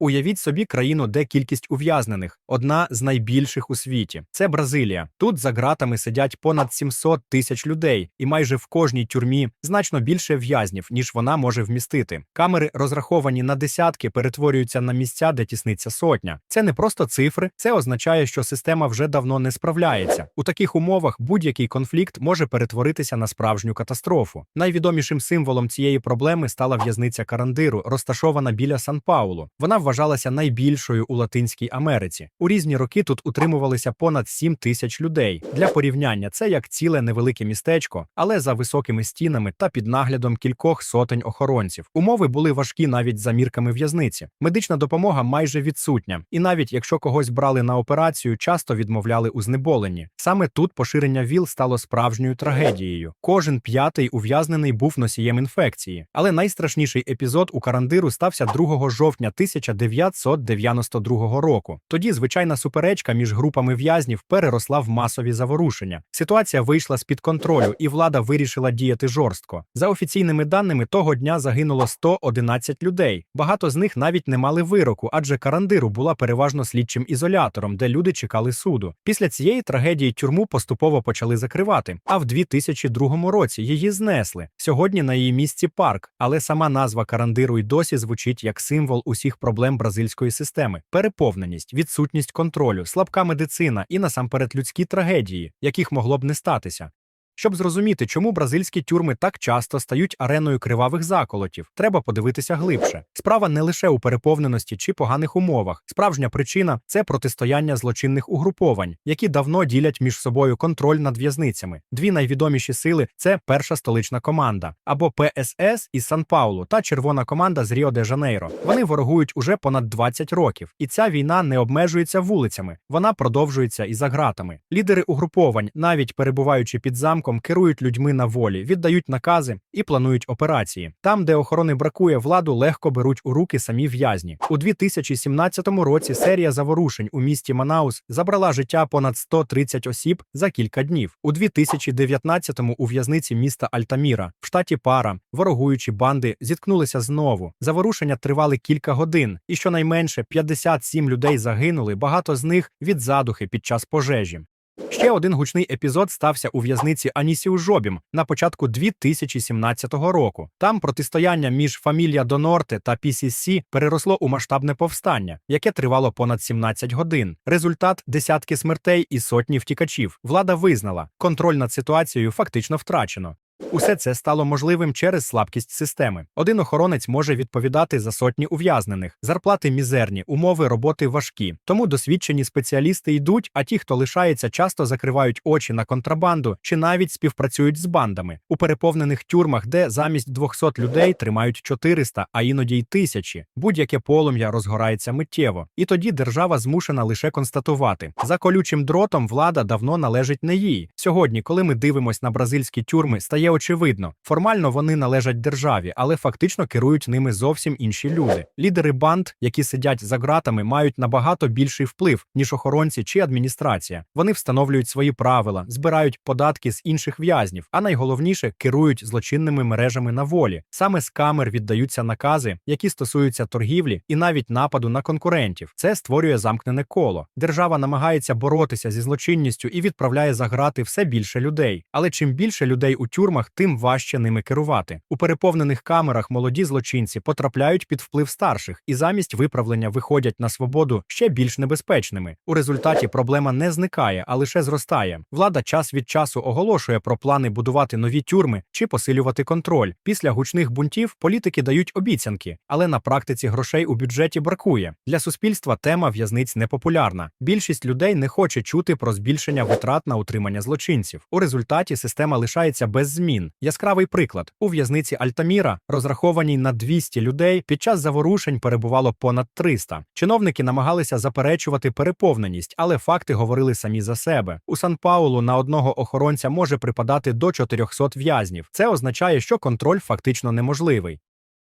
Уявіть собі країну, де кількість ув'язнених одна з найбільших у світі. Це Бразилія. Тут за ґратами сидять понад 700 тисяч людей, і майже в кожній тюрмі значно більше в'язнів, ніж вона може вмістити. Камери, розраховані на десятки, перетворюються на місця, де тісниться сотня. Це не просто цифри, це означає, що система вже давно не справляється. У таких умовах будь-який конфлікт може перетворитися на справжню катастрофу. Найвідомішим символом цієї проблеми стала в'язниця Карандиру, розташована біля Сан-Паулу. Вона вважалася найбільшою у Латинській Америці. У різні роки тут утримувалися понад 7 тисяч людей. Для порівняння це як ціле невелике містечко, але за високими стінами та під наглядом кількох сотень охоронців. Умови були важкі навіть за мірками в'язниці. Медична допомога майже відсутня, і навіть якщо когось брали на операцію, часто відмовляли у знеболенні. Саме тут поширення ВІЛ стало справжньою трагедією. Кожен п'ятий ув'язнений був носієм інфекції. Але найстрашніший епізод у Карандиру стався 2 жовтня 1992 року. Тоді звичайна суперечка між групами в'язнів переросла в масові заворушення. Ситуація вийшла з під контролю, і влада вирішила діяти жорстко. За офіційними даними, того дня загинуло 111 людей. Багато з них навіть не мали вироку, адже Карандиру була переважно слідчим ізолятором, де люди чекали суду. Після цієї трагедії тюрму поступово почали закривати. А в 2002 році її знесли. Сьогодні на її місці парк, але сама назва Карандиру й досі звучить як символ усіх проблем бразильської системи: переповненість, відсутність контролю, слабка медицина і насамперед людські трагедії, яких могло б не статися. Щоб зрозуміти, чому бразильські тюрми так часто стають ареною кривавих заколотів, треба подивитися глибше. Справа не лише у переповненості чи поганих умовах. Справжня причина це протистояння злочинних угруповань, які давно ділять між собою контроль над в'язницями. Дві найвідоміші сили це перша столична команда або ПСС із Сан-Паулу та червона команда з Ріо де Жанейро. Вони ворогують уже понад 20 років, і ця війна не обмежується вулицями, вона продовжується і за ґратами. Лідери угруповань, навіть перебуваючи під замком, керують людьми на волі, віддають накази і планують операції. Там, де охорони бракує, владу легко беруть у руки самі в'язні. У 2017 році серія заворушень у місті Манаус забрала життя понад 130 осіб за кілька днів. У 2019-му у в'язниці міста Альтаміра в штаті Пара ворогуючі банди зіткнулися знову. Заворушення тривали кілька годин, і щонайменше 57 людей загинули. Багато з них від задухи під час пожежі. Ще один гучний епізод стався у в'язниці Анісіу Жобім на початку 2017 року. Там протистояння між Фамілія Донорте та PCC переросло у масштабне повстання, яке тривало понад 17 годин. Результат десятки смертей і сотні втікачів. Влада визнала, контроль над ситуацією фактично втрачено. Усе це стало можливим через слабкість системи. Один охоронець може відповідати за сотні ув'язнених, зарплати мізерні, умови роботи важкі. Тому досвідчені спеціалісти йдуть, а ті, хто лишається, часто закривають очі на контрабанду чи навіть співпрацюють з бандами у переповнених тюрмах, де замість 200 людей тримають 400, а іноді й тисячі. Будь-яке полум'я розгорається миттєво, і тоді держава змушена лише констатувати: за колючим дротом влада давно належить не їй. Сьогодні, коли ми дивимося на бразильські тюрми, стає очевидно, формально вони належать державі, але фактично керують ними зовсім інші люди. Лідери банд, які сидять за ґратами, мають набагато більший вплив, ніж охоронці чи адміністрація. Вони встановлюють свої правила, збирають податки з інших в'язнів, а найголовніше керують злочинними мережами на волі. Саме з камер віддаються накази, які стосуються торгівлі і навіть нападу на конкурентів. Це створює замкнене коло. Держава намагається боротися зі злочинністю і відправляє за грати все більше людей. Але чим більше людей у тюрмах, тим важче ними керувати. У переповнених камерах молоді злочинці потрапляють під вплив старших і замість виправлення виходять на свободу ще більш небезпечними. У результаті проблема не зникає, а лише зростає. Влада час від часу оголошує про плани будувати нові тюрми чи посилювати контроль. Після гучних бунтів політики дають обіцянки, але на практиці грошей у бюджеті бракує. Для суспільства тема в'язниць непопулярна. Більшість людей не хоче чути про збільшення витрат на утримання злочинців. У результаті система лишається без змін. Яскравий приклад у в'язниці Альтаміра, розрахованій на 200 людей, під час заворушень перебувало понад 300. Чиновники намагалися заперечувати переповненість, але факти говорили самі за себе. У Сан-Паулу на одного охоронця може припадати до 400 в'язнів. Це означає, що контроль фактично неможливий.